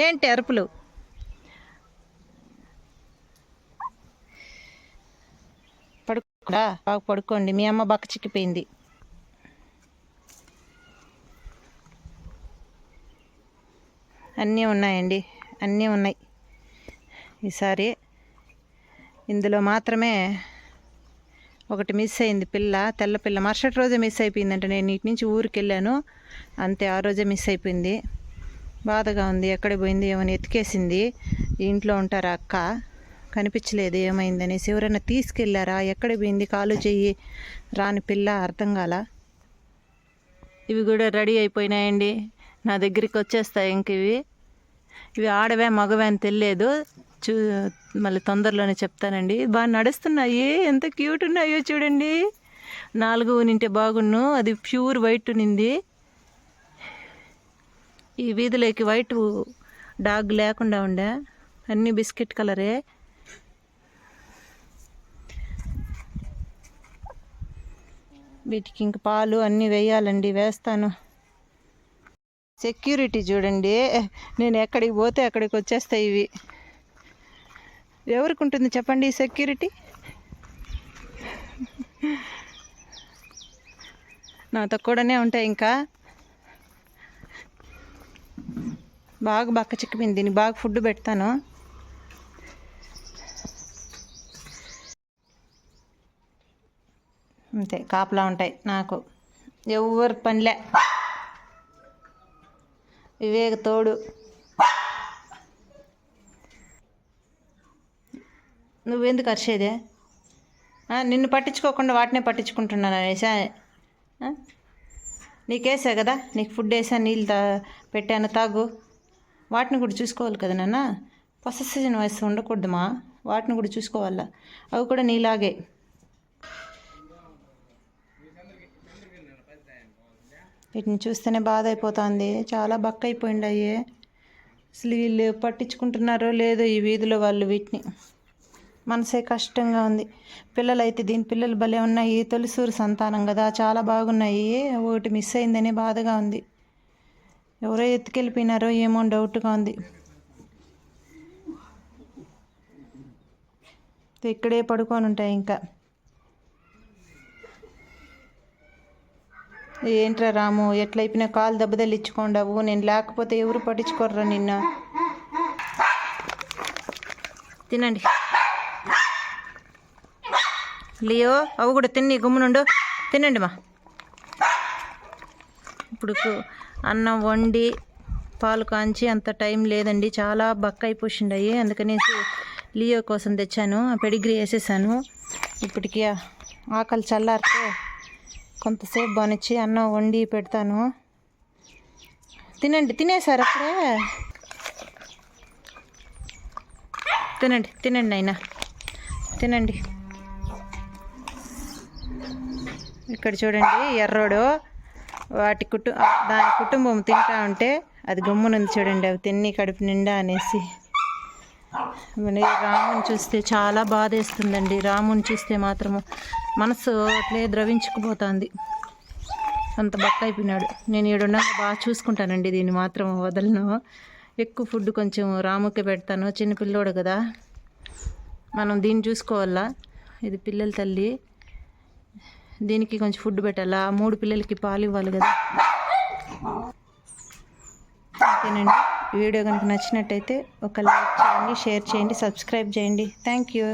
ఏంటి అరుపులు పడుకోడా. బాగా పడుకోండి. మీ అమ్మ బక్క చిక్కిపోయింది. అన్నీ ఉన్నాయండి. అన్నీ ఉన్నాయి. ఈసారి ఇందులో మాత్రమే ఒకటి మిస్ అయింది పిల్ల తెల్ల పిల్ల. మరుసటి రోజే మిస్ అయిపోయిందంటే. నేను ఇటు నుంచి ఊరికి వెళ్ళాను అంతే ఆ రోజే మిస్ అయిపోయింది. బాధగా ఉంది. ఎక్కడ పోయింది? ఏమని ఎతికేసింది? ఇంట్లో ఉంటారా అక్క? కనిపించలేదు. ఏమైందనేసి ఎవరైనా తీసుకెళ్ళారా ఎక్కడ పోయింది? కాలు చెయ్యి రాని పిల్ల అర్థం కాల? ఇవి కూడా రెడీ అయిపోయినాయండి. నా దగ్గరికి వచ్చేస్తాయి ఇంక ఇవి. ఇవి ఆడవే మగవే అని తెలియదు. చూ మళ్ళీ తొందరలోనే చెప్తానండి. బాగా నడుస్తున్నాయి. ఎంత క్యూట్ ఉన్నాయో చూడండి. నాలుగు నింటే బాగున్ను. అది ప్యూర్ వైట్ నింది ఈ వీధిలోకి వైట్ డాగ్ లేకుండా ఉండే అన్నీ బిస్కెట్ కలరే. వీటికి ఇంక పాలు అన్నీ వేయాలండి వేస్తాను. సెక్యూరిటీ చూడండి. నేను ఎక్కడికి పోతే అక్కడికి వచ్చేస్తాయి ఇవి. ఎవరికి ఉంటుంది చెప్పండి ఈ సెక్యూరిటీ? నాతో కూడానే ఉంటాయి ఇంకా. బాగా బక్క చిక్కిపోయింది. దీన్ని బాగా ఫుడ్ పెడతాను. అంతే కాపలా ఉంటాయి నాకు. ఎవరు పనిలే. వివేక తోడు. నువ్వెందుకు అరిచేదే? నిన్ను పట్టించుకోకుండా వాటినే పట్టించుకుంటున్నాను అనేసా. నీకేసా కదా? నీకు ఫుడ్ వేసా నీళ్ళు తా పెట్టాను తాగు. వాటిని కూడా చూసుకోవాలి కదా నాన్న? పొసెసివ్ వయసు ఉండకూడదుమా? వాటిని కూడా చూసుకోవాలా? అవి కూడా నీలాగే. వీటిని చూస్తేనే బాధ అయిపోతుంది చాలా బక్క అయిపోయిండాయి అసలు వీళ్ళు పట్టించుకుంటున్నారో లేదో ఈ వీధిలో వాళ్ళు వీటిని. మనసే కష్టంగా ఉంది. పిల్లలు అయితే దీని పిల్లలు భలే ఉన్నాయి. తొలిసూరు సంతానం కదా. చాలా బాగున్నాయి. ఒకటి మిస్ అయిందనే బాధగా ఉంది. ఎవరో ఎత్తుకెళ్ళిపోయినారో ఏమో డౌట్గా ఉంది. ఇక్కడే పడుకొని ఉంటాయి ఇంకా. ఏంట్రా రాము ఎట్లయిపోయినా కాలు దెబ్బతలిచ్చుకోండావు నేను లేకపోతే ఎవరు పట్టించుకోర్రా నిన్న? తినండి. లియో అవి కూడా తిని గుమ్మునుండు. తినండి మా. ఇప్పుడు అన్నం వండి పాలు కాంచి అంత టైం లేదండి. చాలా బక్క అయిపోయిండాయి అందుకనేసి లియో కోసం తెచ్చాను. పెడిగ్రీ వేసేసాను. ఇప్పటికి ఆకలి చల్లారితే కొంతసేపు బానిచ్చి అన్నం వండి పెడతాను. తినండి. తినేసారు అప్పుడే తినండి. తినండి అయినా తినండి. ఇక్కడ చూడండి ఎర్రోడు. వాటి కుటు దాని కుటుంబం తింటా ఉంటే అది గమ్మునుంది చూడండి అవి తిన్ని కడుపు నిండా అనేసి. మరి రాముని చూస్తే చాలా బాధేస్తుందండి. రాముని చూస్తే మాత్రము మనసు అట్లే ద్రవించుకుపోతుంది. అంత బక్క అయిపోయినాడు. నేను ఏడున్నాక బాగా చూసుకుంటానండి దీన్ని మాత్రం వదలను. ఎక్కువ ఫుడ్ కొంచెం రాముకి పెడతాను. చిన్న పిల్లోడు కదా. మనం దీన్ని చూసుకోవాలా? ఇది పిల్లల తల్లి. దీనికి కొంచెం ఫుడ్ పెట్టాలా? మూడు పిల్లలకి పాలు ఇవ్వాలి కదా. ఓకేనండి. వీడియో కనుక నచ్చినట్టయితే ఒక లైక్ చేయండి షేర్ చేయండి సబ్స్క్రైబ్ చేయండి. Thank you